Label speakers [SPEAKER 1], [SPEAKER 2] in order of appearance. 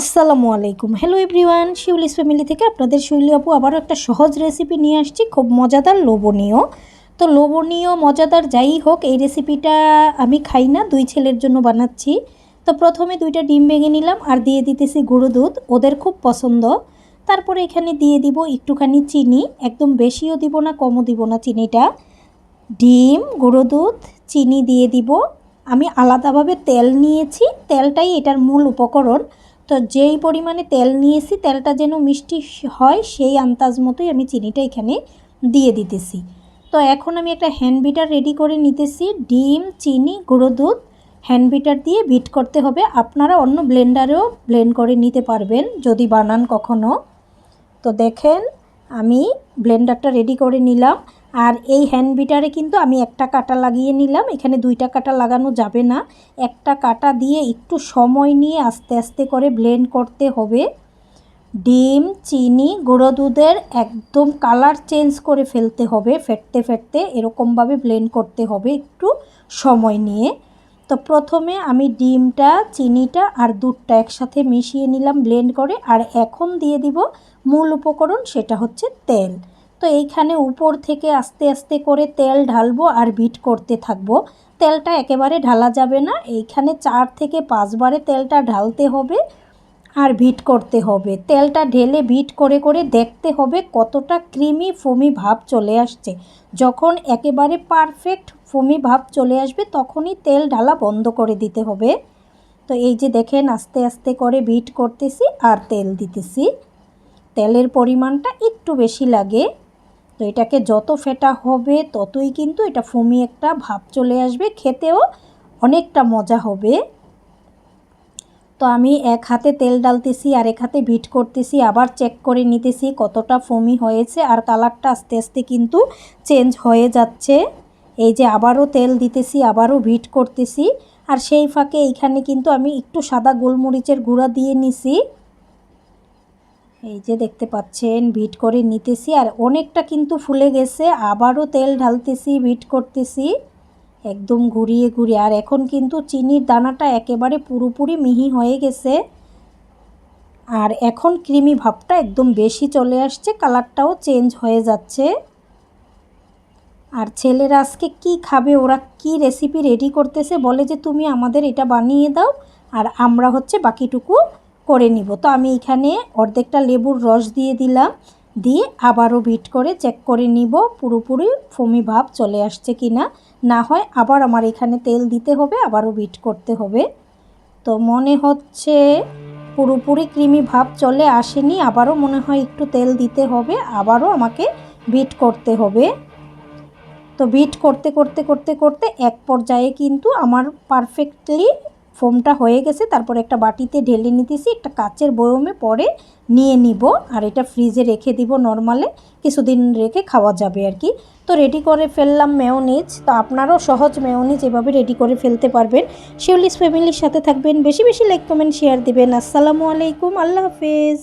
[SPEAKER 1] আসসালামু আলাইকুম। Hello everyone Shiuli's family থেকে আপনাদের শৈলী আপু আবারও একটা সহজ রেসিপি নিয়ে আসছি, খুব মজাদার, লোভনীয়। তো লোভনীয়, মজাদার যাই হোক, এই রেসিপিটা আমি খাই না, দুই ছেলের জন্য বানাচ্ছি। তো প্রথমে দুইটা ডিম ভেঙে নিলাম আর দিয়ে দিতেছি গুঁড়ো দুধ, ওদের খুব পছন্দ। তারপরে এখানে দিয়ে দিব একটুখানি চিনি, একদম বেশিও দিব না, কমও দিব না চিনিটা। ডিম, গুঁড়ো দুধ, চিনি দিয়ে দিব। আমি আলাদাভাবে তেল নিয়েছি, তেলটাই এটার মূল উপকরণ। তো যেই পরিমাণে তেল নিয়েছি, তেলটা যেন মিষ্টি হয়, সেই আন্দাজ মতোই আমি চিনিটা এখানে দিয়ে দিতেছি। তো এখন আমি একটা হ্যান্ড বিটার রেডি করে নিতেছি। ডিম, চিনি, গুঁড়ো দুধ হ্যান্ড বিটার দিয়ে বিট করতে হবে। আপনারা অন্য ব্লেন্ডারেও ব্লেন্ড করে নিতে পারবেন, যদি বানান কখনো। তো দেখেন, আমি ব্লেন্ডারটা রেডি করে নিলাম। আর এই হ্যান্ড বিটারে কিন্তু আমি একটা কাটা লাগিয়ে নিলাম। এখানে দুইটা কাটা লাগানো যাবে না। একটা কাটা দিয়ে একটু সময় নিয়ে আস্তে আস্তে করে ব্লেন্ড করতে হবে। ডিম, চিনি, গুঁড়ো দুধের একদম কালার চেঞ্জ করে ফেলতে হবে। ফেটতে ফেটতে এরকমভাবে ব্লেন্ড করতে হবে একটু সময় নিয়ে। তো প্রথমে আমি ডিমটা, চিনিটা আর দুধটা একসাথে মিশিয়ে নিলাম ব্লেন্ড করে। আর এখন দিয়ে দিব মূল উপকরণ, সেটা হচ্ছে তেল। তো এইখানে উপর থেকে আস্তে আস্তে করে তেল ঢালবো আর বিট করতে থাকব। তেলটা একেবারে ঢালা যাবে না। এইখানে চার থেকে পাঁচবারে তেলটা ঢালতে হবে আর ভিট করতে হবে। তেলটা ঢেলে ভিট করে করে দেখতে হবে কতটা ক্রিমি ফমি ভাব চলে আসছে। যখন একেবারে পারফেক্ট ফমি ভাব চলে আসবে তখনই তেল ঢালা বন্ধ করে দিতে হবে। তো এই যে দেখেন আস্তে আস্তে করে ভিট করতেছি আর তেল দিতেছি। তেলের পরিমাণটা একটু বেশি লাগে। তো এটাকে যত ফেটা হবে, ততই কিন্তু এটা ফমি একটা ভাব চলে আসবে, খেতেও অনেকটা মজা হবে। তো আমি এক হাতে তেল ডালতেছি আর এক হাতে ভিট করতেছি, আবার চেক করে নিতেছি কতটা ফমি হয়েছে, আর কালারটা আস্তে আস্তে কিন্তু চেঞ্জ হয়ে যাচ্ছে। এই যে আবারও তেল দিতেছি, আবারও ভিট করতেছি, আর সেই ফাঁকে এইখানে কিন্তু আমি একটু সাদা গোলমরিচের গুঁড়া দিয়ে নিছি। এই যে দেখতে পাচ্ছেন, ভিট করে নিতেছি আর অনেকটা কিন্তু ফুলে গেছে, আবারও তেল ঢালতেছি, ভিট করতেছি, একদম ঘুরিয়ে ঘুরিয়ে। আর এখন কিন্তু চিনির দানাটা একেবারে পুরোপুরি মিহি হয়ে গেছে। আর এখন ক্রিমি ভাবটা একদম বেশি চলে আসছে, কালারটাও চেঞ্জ হয়ে যাচ্ছে। আর ছেলেরা আজকে কি খাবে, ওরা কি রেসিপি রেডি করতেছে, বলে যে তুমি আমাদের এটা বানিয়ে দাও, আর আমরা হচ্ছে বাকিটুকু করে নিব। তো আমি এখানে অর্ধেকটা লেবুর রস দিয়ে দিলাম। দিয়ে আবারও বিট করে চেক করে নিব পুরোপুরি ফমি ভাব চলে আসছে কি না না হয় আবার আমার এখানে তেল দিতে হবে, আবারও বিট করতে হবে। তো মনে হচ্ছে পুরোপুরি ক্রিমি ভাব চলে আসেনি, আবারও মনে হয় একটু তেল দিতে হবে, আবারও আমাকে বিট করতে হবে। তো বিট করতে করতে করতে করতে এক পর্যায়ে কিন্তু আমার পারফেক্টলি ফোমটা হয়ে গেছে, তারপর একটা বাটিতে ঢেলে নিতেছি, একটা কাচের বয়মে পরে নিয়ে নিব, আর এটা ফ্রিজে রেখে দিব নর্মালে, কিছুদিন রেখে খাওয়া যাবে আর কি। তো রেডি করে ফেললাম মেয়নিজ তো আপনারাও সহজ মেয়নিজ এভাবে রেডি করে ফেলতে পারবেন। শিউলিস ফ্যামিলির সাথে থাকবেন, বেশি বেশি লাইক কমেন্ট শেয়ার দেবেন। আসসালামু আলাইকুম, আল্লাহ হাফেজ।